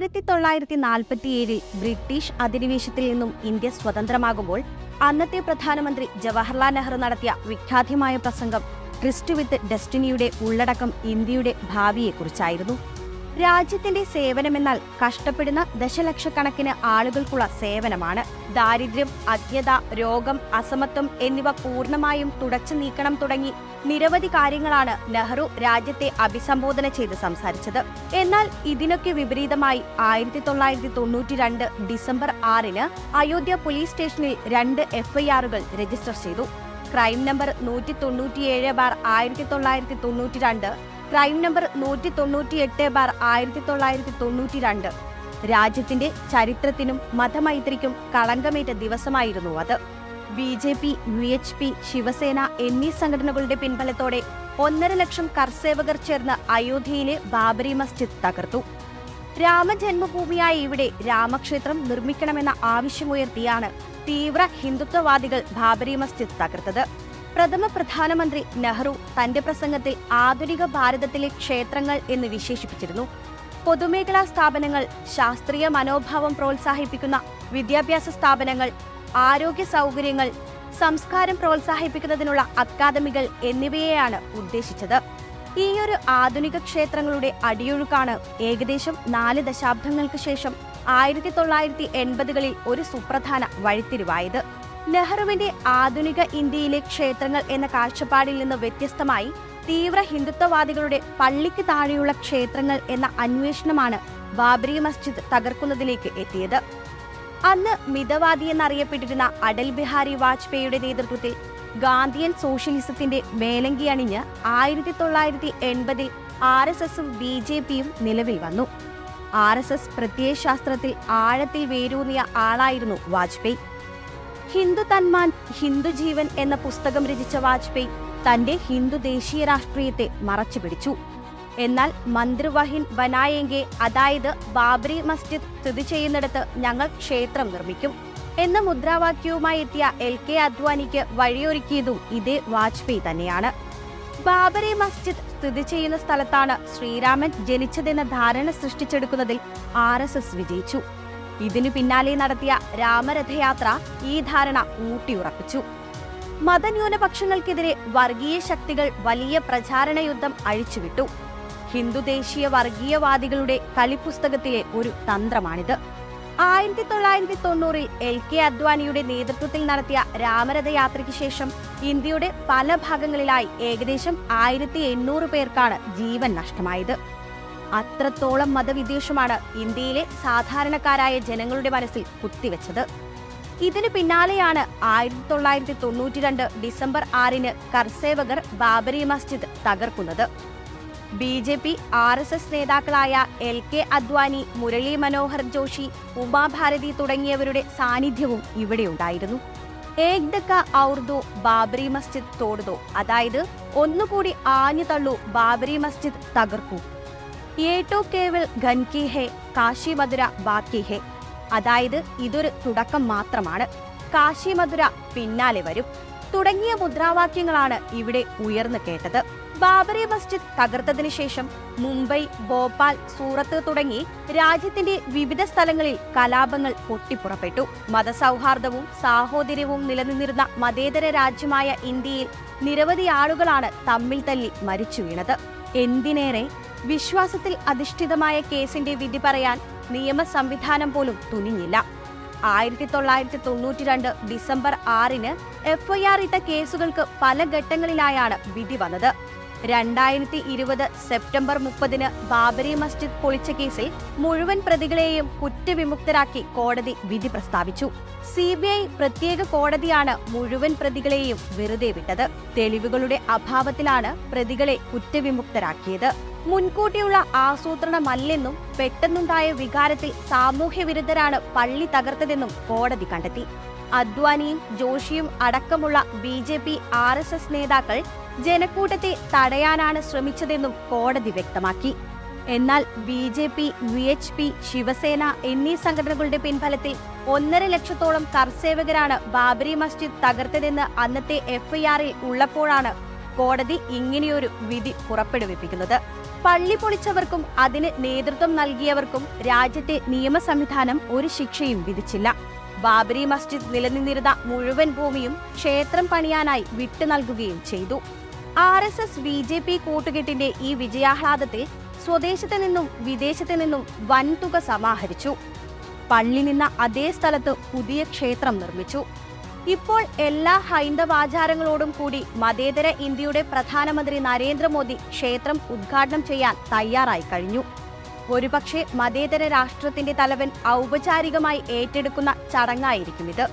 ആയിരത്തി തൊള്ളായിരത്തി നാൽപ്പത്തിയേഴിൽ ബ്രിട്ടീഷ് അധിനിവേശത്തിൽ നിന്നും ഇന്ത്യ സ്വതന്ത്രമാകുമ്പോൾ അന്നത്തെ പ്രധാനമന്ത്രി ജവഹർലാൽ നെഹ്റു നടത്തിയ വിഖ്യാതമായ പ്രസംഗം ക്രിസ്റ്റ് വിത്ത് ഡെസ്റ്റിനിയുടെ ഉള്ളടക്കം ഇന്ത്യയുടെ ഭാവിയെക്കുറിച്ചായിരുന്നു. രാജ്യത്തിന്റെ സേവനമെന്നാൽ കഷ്ടപ്പെടുന്ന ദശലക്ഷക്കണക്കിന് ആളുകൾക്കുള്ള സേവനമാണ്. ദാരിദ്ര്യം അജ്ഞത രോഗം അസമത്വം എന്നിവ പൂർണമായും തുടച്ചു നീക്കണം തുടങ്ങി നിരവധി കാര്യങ്ങളാണ് നെഹ്റു രാജ്യത്തെ അഭിസംബോധന ചെയ്ത് സംസാരിച്ചത്. എന്നാൽ ഇതിനൊക്കെ വിപരീതമായി ആയിരത്തി തൊള്ളായിരത്തി തൊണ്ണൂറ്റി രണ്ട് ഡിസംബർ ആറിന് അയോധ്യ പോലീസ് സ്റ്റേഷനിൽ രണ്ട് എഫ്ഐആറുകൾ രജിസ്റ്റർ ചെയ്തു. ക്രൈം നമ്പർ നൂറ്റി തൊണ്ണൂറ്റിയേഴ് ബാർ ആയിരത്തി തൊള്ളായിരത്തി തൊണ്ണൂറ്റി രണ്ട് ക്രൈം നമ്പർ നൂറ്റി തൊണ്ണൂറ്റിയെട്ട് ബാർ ആയിരത്തി തൊള്ളായിരത്തി തൊണ്ണൂറ്റി രണ്ട് രാജ്യത്തിന്റെ ചരിത്രത്തിനും മതമൈത്രിക്കും കളങ്കമേറ്റ ദിവസമായിരുന്നു അത്. B J P V H P Shiv Sena എന്നീ സംഘടനകളുടെ പിൻബലത്തോടെ ഒന്നര ലക്ഷം കർസേവകർ ചേർന്ന് അയോധ്യയിലെ ബാബരി മസ്ജിദ് തകർത്തു. രാമജന്മഭൂമിയായ ഇവിടെ രാമക്ഷേത്രം നിർമ്മിക്കണമെന്ന ആവശ്യമുയർത്തിയാണ് തീവ്ര ഹിന്ദുത്വവാദികൾ ബാബരി മസ്ജിദ് തകർത്തത്. പ്രഥമ പ്രധാനമന്ത്രി നെഹ്റു തന്റെ പ്രസംഗത്തിൽ ആധുനിക ഭാരതത്തിലെ ക്ഷേത്രങ്ങൾ എന്ന് വിശേഷിപ്പിച്ചിരുന്നു. പൊതുമേഖലാ സ്ഥാപനങ്ങൾ ശാസ്ത്രീയ മനോഭാവം പ്രോത്സാഹിപ്പിക്കുന്ന വിദ്യാഭ്യാസ സ്ഥാപനങ്ങൾ ആരോഗ്യ സൗകര്യങ്ങൾ സംസ്കാരം പ്രോത്സാഹിപ്പിക്കുന്നതിനുള്ള അക്കാദമികൾ എന്നിവയെയാണ് ഉദ്ദേശിച്ചത്. ഈയൊരു ആധുനിക ക്ഷേത്രങ്ങളുടെ അടിയൊഴുക്കാണ് ഏകദേശം നാല് ദശാബ്ദങ്ങൾക്ക് ശേഷം ആയിരത്തി തൊള്ളായിരത്തി എൺപതുകളിൽ ഒരു സുപ്രധാന വഴിത്തിരിവായത്. നെഹ്റുവിന്റെ ആധുനിക ഇന്ത്യയിലെ ക്ഷേത്രങ്ങൾ എന്ന കാഴ്ചപ്പാടിൽ നിന്ന് വ്യത്യസ്തമായി തീവ്ര ഹിന്ദുത്വവാദികളുടെ പള്ളിക്ക് താഴെയുള്ള ക്ഷേത്രങ്ങൾ എന്ന അന്വേഷണമാണ് ബാബരി മസ്ജിദ് തകർക്കുന്നതിലേക്ക് എത്തിയത്. അന്ന് മിതവാദി എന്നറിയപ്പെട്ടിരുന്ന അടൽ ബിഹാരി വാജ്പേയിയുടെ നേതൃത്വത്തിൽ ഗാന്ധിയൻ സോഷ്യലിസത്തിന്റെ മേലങ്കി അണിഞ്ഞ് ആയിരത്തി തൊള്ളായിരത്തി എൺപതിൽ ആർ എസ് എസും ബി ജെ പിയും നിലവിൽ വന്നു. ആർ എസ് എസ് പ്രത്യയശാസ്ത്രത്തിൽ ആഴത്തിൽ വേരൂന്നിയ ആളായിരുന്നു വാജ്പേയി. ഹിന്ദു തന്മാൻ ഹിന്ദു ജീവൻ എന്ന പുസ്തകം രചിച്ച വാജ്പേയി തന്റെ ഹിന്ദു ദേശീയ രാഷ്ട്രീയത്തെ മറച്ചുപിടിച്ചു. എന്നാൽ മന്ത്രിവഹിൻ ബനായെങ്കെ അതായത് ബാബരി മസ്ജിദ് സ്ഥിതി ചെയ്യുന്നിടത്ത് ഞങ്ങൾ ക്ഷേത്രം നിർമ്മിക്കും എന്ന മുദ്രാവാക്യവുമായി എത്തിയ എൽ കെ അദ്വാനിക്ക് വഴിയൊരുക്കിയതും ഇതേ വാജ്പേയി തന്നെയാണ്. ബാബരി മസ്ജിദ് സ്ഥിതി ചെയ്യുന്ന സ്ഥലത്താണ് ശ്രീരാമൻ ജനിച്ചതെന്ന ധാരണ സൃഷ്ടിച്ചെടുക്കുന്നതിൽ ആർ വിജയിച്ചു. ഇതിനു പിന്നാലെ നടത്തിയ രാമരഥയാത്ര ഈ ധാരണ ഊട്ടിയുറപ്പിച്ചു. മതന്യൂനപക്ഷങ്ങൾക്കെതിരെ വർഗീയ ശക്തികൾ വലിയ പ്രചാരണ യുദ്ധം അഴിച്ചുവിട്ടു. ഹിന്ദു ദേശീയ വർഗീയവാദികളുടെ കളിപ്പുസ്തകത്തിലെ ഒരു തന്ത്രമാണിത്. ആയിരത്തി തൊള്ളായിരത്തി തൊണ്ണൂറിൽ എൽ കെ അദ്വാനിയുടെ നേതൃത്വത്തിൽ നടത്തിയ രാമരഥയാത്രയ്ക്ക് ശേഷം ഇന്ത്യയുടെ പല ഭാഗങ്ങളിലായി ഏകദേശം ആയിരത്തി എണ്ണൂറ് പേർക്കാണ് ജീവൻ നഷ്ടമായത്. അത്രത്തോളം മതവിദ്വേഷമാണ് ഇന്ത്യയിലെ സാധാരണക്കാരായ ജനങ്ങളുടെ മനസ്സിൽ കുത്തിവെച്ചത്. ഇതിനു പിന്നാലെയാണ് ആയിരത്തി തൊള്ളായിരത്തി തൊണ്ണൂറ്റി രണ്ട് ഡിസംബർ ആറിന് കർസേവകർ Babri Masjid തകർക്കുന്നത്. B J P R S S നേതാക്കളായ എൽ കെ അദ്വാനി മുരളി മനോഹർ ജോഷി ഉമാഭാരതി തുടങ്ങിയവരുടെ സാന്നിധ്യവും ഇവിടെയുണ്ടായിരുന്നു. ഏക് ദക്ക ഔർദോ ബാബരി മസ്ജിദ് തോടുതോ അതായത് ഒന്നുകൂടി ആഞ്ഞു തള്ളു ബാബരി മസ്ജിദ് തകർക്കൂ. ഏട്ടോ കേവൽ ഖൻകി ഹെ കാശി മധുര ബാക്കി ഹെ. അതായത് ഇതൊരു തുടക്കം മാത്രമാണ്. കാശി മധുര പിന്നാലെ വരും. തുടങ്ങിയ മുദ്രാവാക്യങ്ങളാണ് ഇവിടെ ഉയർന്നു കേട്ടത്. ബാബറി മസ്ജിദ് തകർത്തതിനു ശേഷം മുംബൈ ഭോപ്പാൽ സൂറത്ത് തുടങ്ങി രാജ്യത്തിന്റെ വിവിധ സ്ഥലങ്ങളിൽ കലാപങ്ങൾ പൊട്ടിപ്പുറപ്പെട്ടു. മതസൗഹാർദ്ദവും സാഹോദര്യവും നിലനിന്നിരുന്ന മതേതര രാജ്യമായ ഇന്ത്യയിൽ നിരവധി ആളുകളാണ് തമ്മിൽ തല്ലി മരിച്ചു വീണത്. എന്തിനേറെ? വിശ്വാസത്തിൽ അധിഷ്ഠിതമായ കേസിന്റെ വിധി പറയാൻ നിയമ സംവിധാനം പോലും തുനിഞ്ഞില്ല. ആയിരത്തി തൊള്ളായിരത്തി തൊണ്ണൂറ്റി രണ്ട് ഡിസംബർ ആറിന് എഫ്ഐആർ ഇട്ട കേസുകൾക്ക് പല ഘട്ടങ്ങളിലായാണ് വിധി വന്നത്. രണ്ടായിരത്തി ഇരുപത് സെപ്റ്റംബർ മുപ്പതിന് ബാബരി മസ്ജിദ് പൊളിച്ച കേസിൽ മുഴുവൻ പ്രതികളെയും കുറ്റവിമുക്തരാക്കി കോടതി വിധി പ്രസ്താവിച്ചു. സി പ്രത്യേക കോടതിയാണ് മുഴുവൻ പ്രതികളെയും വെറുതെ വിട്ടത്. തെളിവുകളുടെ അഭാവത്തിലാണ് പ്രതികളെ കുറ്റവിമുക്തരാക്കിയത്. മുൻകൂട്ടിയുള്ള ആസൂത്രണമല്ലെന്നും പെട്ടെന്നുണ്ടായ വികാരത്തിൽ സാമൂഹ്യ വിരുദ്ധരാണ് പള്ളി തകർത്തതെന്നും കോടതി കണ്ടെത്തി. അദ്വാനിയും ജോഷിയും അടക്കമുള്ള B J P R S S നേതാക്കൾ ജനക്കൂട്ടത്തെ തടയാനാണ് ശ്രമിച്ചതെന്നും കോടതി വ്യക്തമാക്കി. എന്നാൽ B J P V H P Shiv Sena എന്നീ സംഘടനകളുടെ പിൻഫലത്തിൽ ഒന്നര ലക്ഷത്തോളം കർസേവകരാണ് ബാബരി മസ്ജിദ് തകർത്തതെന്ന് അന്നത്തെ എഫ്ഐആറിൽ ഉള്ളപ്പോഴാണ് കോടതി ഇങ്ങനെയൊരു വിധി പുറപ്പെടുവിപ്പിക്കുന്നത്. പള്ളി പൊളിച്ചവർക്കും അതിന് നേതൃത്വം നൽകിയവർക്കും രാജ്യത്തെ നിയമ സംവിധാനം ഒരു ശിക്ഷയും വിധിച്ചില്ല. ബാബരി മസ്ജിദ് നിലനിന്നിരുന്ന മുഴുവൻ ഭൂമിയും ക്ഷേത്രം പണിയാനായി വിട്ടു നൽകുകയും ചെയ്തു. R S S B J P കൂട്ടുകെട്ടിന്റെ ഈ വിജയാഹ്ലാദത്തിൽ സ്വദേശത്തു നിന്നും വിദേശത്തു നിന്നും വൻതുക സമാഹരിച്ചു. പള്ളി നിന്ന അതേ സ്ഥലത്ത് പുതിയ ക്ഷേത്രം നിർമ്മിച്ചു. ഇപ്പോൾ എല്ലാ ഹൈന്ദവാചാരങ്ങളോടും കൂടി മതേതര ഇന്ത്യയുടെ പ്രധാനമന്ത്രി നരേന്ദ്രമോദി ക്ഷേത്രം ഉദ്ഘാടനം ചെയ്യാൻ തയ്യാറായി കഴിഞ്ഞു. ഒരുപക്ഷെ മതേതര രാഷ്ട്രത്തിന്റെ തലവൻ ഔപചാരികമായി ഏറ്റെടുക്കുന്ന ചടങ്ങായിരിക്കും ഇത്.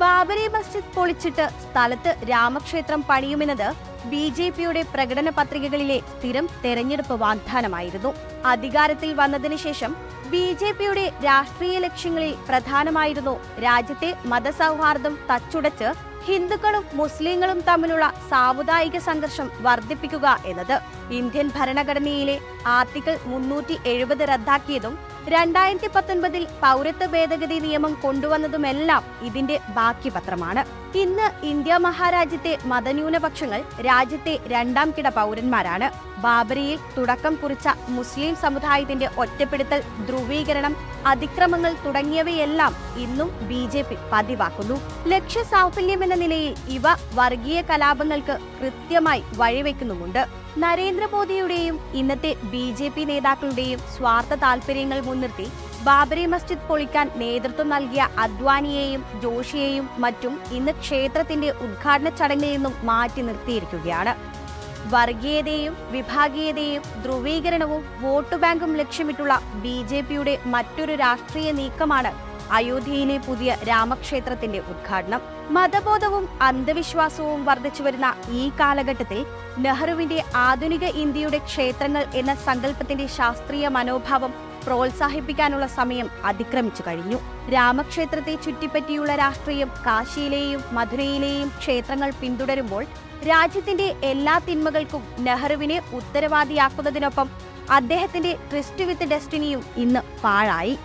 ബാബരി മസ്ജിദ് പൊളിച്ചിട്ട് സ്ഥലത്ത് രാമക്ഷേത്രം പണിയുമെന്നത് ബി ജെ പിയുടെ പ്രകടന പത്രികകളിലെ സ്ഥിരം തെരഞ്ഞെടുപ്പ് വാഗ്ദാനമായിരുന്നു. അധികാരത്തിൽ വന്നതിനു ശേഷം ബി ജെ പിയുടെ രാഷ്ട്രീയ ലക്ഷ്യങ്ങളിൽ പ്രധാനമായിരുന്നു രാജ്യത്തെ മതസൗഹാർദ്ദം തച്ചുടച്ച് ഹിന്ദുക്കളും മുസ്ലിങ്ങളും തമ്മിലുള്ള സാമുദായിക സംഘർഷം വർദ്ധിപ്പിക്കുക എന്നത്. ഇന്ത്യൻ ഭരണഘടനയിലെ ആർട്ടിക്കിൾ മുന്നൂറ്റി എഴുപത് റദ്ദാക്കിയതും രണ്ടായിരത്തി പത്തൊൻപതിൽ പൗരത്വ ഭേദഗതി നിയമം കൊണ്ടുവന്നതുമെല്ലാം ഇതിന്റെ ബാക്കി പത്രമാണ് ഇന്ന് ഇന്ത്യ മഹാരാജ്യത്തെ മതന്യൂനപക്ഷങ്ങൾ രാജ്യത്തെ രണ്ടാം കിട പൗരന്മാരാണ്. ബാബരിയിൽ തുടക്കം കുറിച്ച മുസ്ലിം സമുദായത്തിന്റെ ഒറ്റപ്പെടുത്തൽ ധ്രുവീകരണം അതിക്രമങ്ങൾ തുടങ്ങിയവയെല്ലാം ഇന്നും ബി ജെ പി പതിവാക്കുന്നു. ലക്ഷ്യ സാഫല്യം എന്ന നിലയിൽ ഇവ വർഗീയ കലാപങ്ങൾക്ക് കൃത്യമായി വഴിവെക്കുന്നുമുണ്ട്. നരേന്ദ്രമോദിയുടെയും ഇന്നത്തെ ബി ജെ പി നേതാക്കളുടെയും സ്വാർത്ഥ താൽപര്യങ്ങൾ മുൻനിർത്തി ബാബരി മസ്ജിദ് പൊളിക്കാൻ നേതൃത്വം നൽകിയ അദ്വാനിയെയും ജോഷിയെയും മറ്റും ഇന്ന് ക്ഷേത്രത്തിന്റെ ഉദ്ഘാടന ചടങ്ങിൽ നിന്നും മാറ്റി നിർത്തിയിരിക്കുകയാണ്. വർഗീയതയും വിഭാഗീയതയും ധ്രുവീകരണവും വോട്ട് ബാങ്കും ലക്ഷ്യമിട്ടുള്ള ബി മറ്റൊരു രാഷ്ട്രീയ നീക്കമാണ് അയോധ്യയിലെ പുതിയ രാമക്ഷേത്രത്തിന്റെ ഉദ്ഘാടനം. മതബോധവും അന്ധവിശ്വാസവും വർദ്ധിച്ചുവരുന്ന ഈ കാലഘട്ടത്തിൽ നെഹ്റുവിന്റെ ആധുനിക ഇന്ത്യയുടെ ക്ഷേത്രങ്ങൾ എന്ന സങ്കല്പത്തിന്റെ ശാസ്ത്രീയ മനോഭാവം പ്രോത്സാഹിപ്പിക്കാനുള്ള സമയം അതിക്രമിച്ചു കഴിഞ്ഞു. രാമക്ഷേത്രത്തെ ചുറ്റിപ്പറ്റിയുള്ള രാഷ്ട്രീയം കാശിയിലെയും മധുരയിലെയും ക്ഷേത്രങ്ങൾ പിന്തുടരുമ്പോൾ രാജ്യത്തിന്റെ എല്ലാ തിന്മകൾക്കും നെഹ്റുവിനെ ഉത്തരവാദിയാക്കുന്നതിനൊപ്പം അദ്ദേഹത്തിന്റെ ട്രിസ്റ്റ് വിത്ത് ഡെസ്റ്റിനിയും ഇന്ന് പാഴായി.